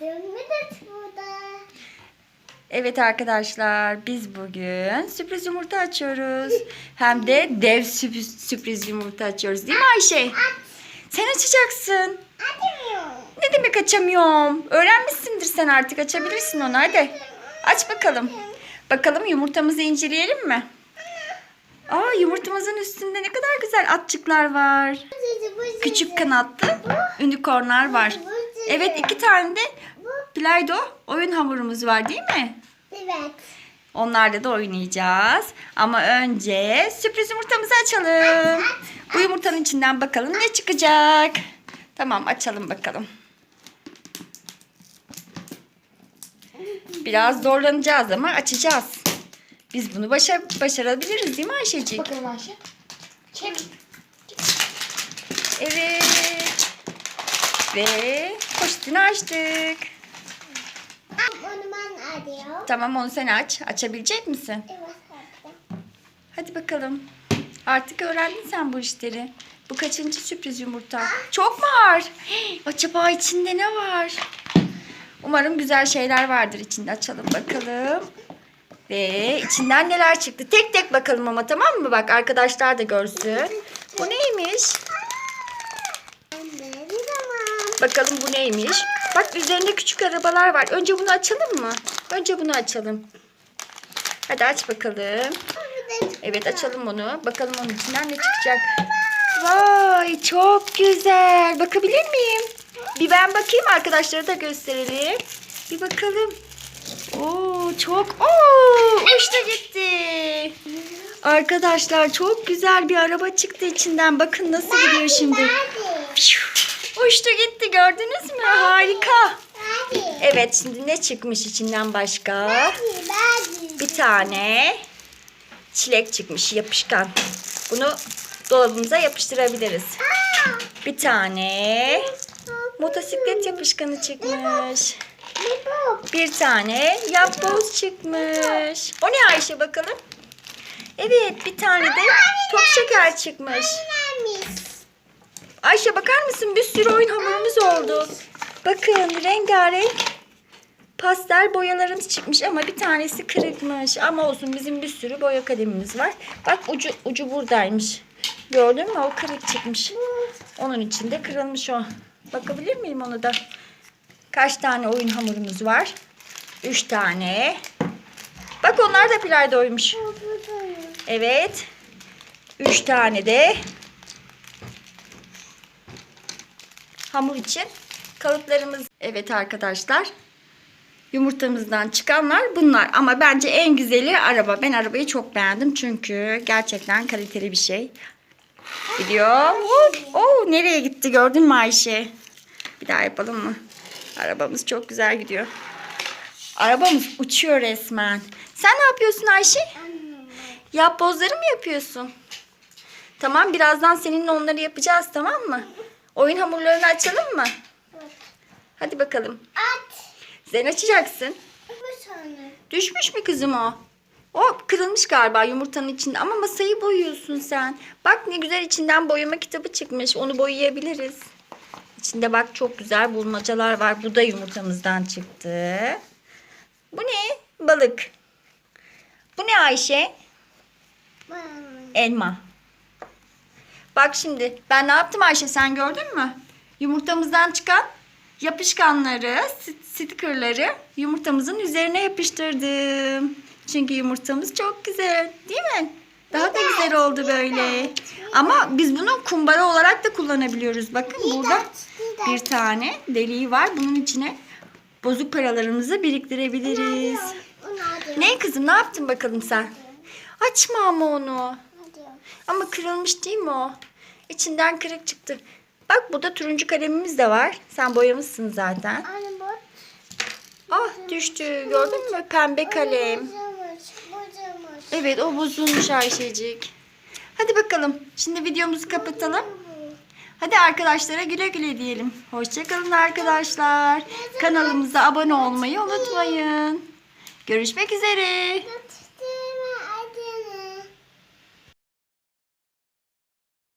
Burada. Evet arkadaşlar biz bugün sürpriz yumurta açıyoruz. Hem de dev sürpriz, sürpriz yumurta açıyoruz değil mi Ayşe? Sen açacaksın. Açmıyorum. Ne demek açamıyorum? Öğrenmişsindir sen artık açabilirsin onu hadi. Aç bakalım. Bakalım yumurtamızı inceleyelim mi? Aa yumurtamızın üstünde ne kadar güzel atçıklar var. Küçük kanatlı unicornlar var. Evet iki tane de Play-Doh oyun hamurumuz var değil mi? Evet. Onlarla da oynayacağız. Ama önce sürpriz yumurtamızı açalım. Bu yumurtanın içinden bakalım ne çıkacak. Tamam açalım bakalım. Biraz zorlanacağız ama açacağız. Biz bunu başar başarabiliriz değil mi Ayşecik? Bakalım Ayşe. Çek. Evet. Ve poşetini açtık. Arıyorum. Tamam onu sen aç. Açabilecek misin? Evet. Hadi bakalım. Artık öğrendin sen bu işleri. Bu kaçıncı sürpriz yumurta? Çok mu ağır? Hey, Acaba içinde ne var? Umarım güzel şeyler vardır içinde. Açalım bakalım. Ve içinden neler çıktı? Tek tek bakalım ama tamam mı? Bak arkadaşlar da görsün. Bu neymiş? Bakalım bu neymiş? Bak üzerinde küçük arabalar var. Önce bunu açalım mı? Önce bunu açalım. Hadi aç bakalım. Evet açalım onu. Bakalım onun içinden ne çıkacak. Vay çok güzel. Bakabilir miyim? Bir ben bakayım arkadaşlara da gösterelim. Bir bakalım. Oo çok. Oo uçtu gitti. Arkadaşlar çok güzel bir araba çıktı içinden. Bakın nasıl gidiyor şimdi. Uçtu gitti gördünüz mü? Harika. Evet şimdi ne çıkmış içinden başka? Bir tane çilek çıkmış yapışkan. Bunu dolabımıza yapıştırabiliriz. Bir tane motosiklet yapışkanı çıkmış. Bir tane yapboz çıkmış. O ne Ayşe bakalım? Evet bir tane de top şeker çıkmış. Ayşe bakar mısın? Bir sürü oyun hamurumuz oldu. Bakın rengarenk pastel boyalarımız çıkmış ama bir tanesi kırıkmış. Ama olsun bizim bir sürü boya kalemimiz var. Bak ucu ucu buradaymış. Gördün mü? O kırık çıkmış. Onun içinde kırılmış o. Bakabilir miyim onu da? Kaç tane oyun hamurumuz var? Üç tane. Bak onlar da pilayda oymuş. Evet. Üç tane de hamur için kalıplarımız. Evet arkadaşlar. Yumurtamızdan çıkanlar bunlar. Ama bence en güzeli araba. Ben arabayı çok beğendim. Çünkü gerçekten kaliteli bir şey. Gidiyor. Oo, nereye gitti gördün mü Ayşe? Bir daha yapalım mı? Arabamız çok güzel gidiyor. Arabamız uçuyor resmen. Sen ne yapıyorsun Ayşe? Yapbozları mı yapıyorsun? Tamam birazdan seninle onları yapacağız tamam mı? Oyun hamurlarını açalım mı? Hadi bakalım. At. Sen açacaksın. Düşmüş mü kızım o? O kırılmış galiba yumurtanın içinde ama masayı boyuyorsun sen. Bak ne güzel içinden boyama kitabı çıkmış. Onu boyayabiliriz. İçinde bak çok güzel bulmacalar var. Bu da yumurtamızdan çıktı. Bu ne? Balık. Bu ne Ayşe? Elma. Bak şimdi ben ne yaptım Ayşe sen gördün mü? Yumurtamızdan çıkan yapışkanları, st- stickerları yumurtamızın üzerine yapıştırdım. Çünkü yumurtamız çok güzel değil mi? Daha da güzel oldu böyle. Ama biz bunu kumbara olarak da kullanabiliyoruz. Bakın burada bir tane deliği var. Bunun içine bozuk paralarımızı biriktirebiliriz. Ne kızım ne yaptın bakalım sen? Açma ama onu. Ama kırılmış değil mi o? İçinden kırık çıktı. Bak burada turuncu kalemimiz de var. Sen boyamışsın zaten. Anne bu. Ah düştü. Gördün mü? Pembe kalem. Evet o bozulmuş Ayşecik. Hadi bakalım. Şimdi videomuzu kapatalım. Hadi arkadaşlara güle güle diyelim. Hoşçakalın arkadaşlar. Kanalımıza abone olmayı unutmayın. Görüşmek üzere.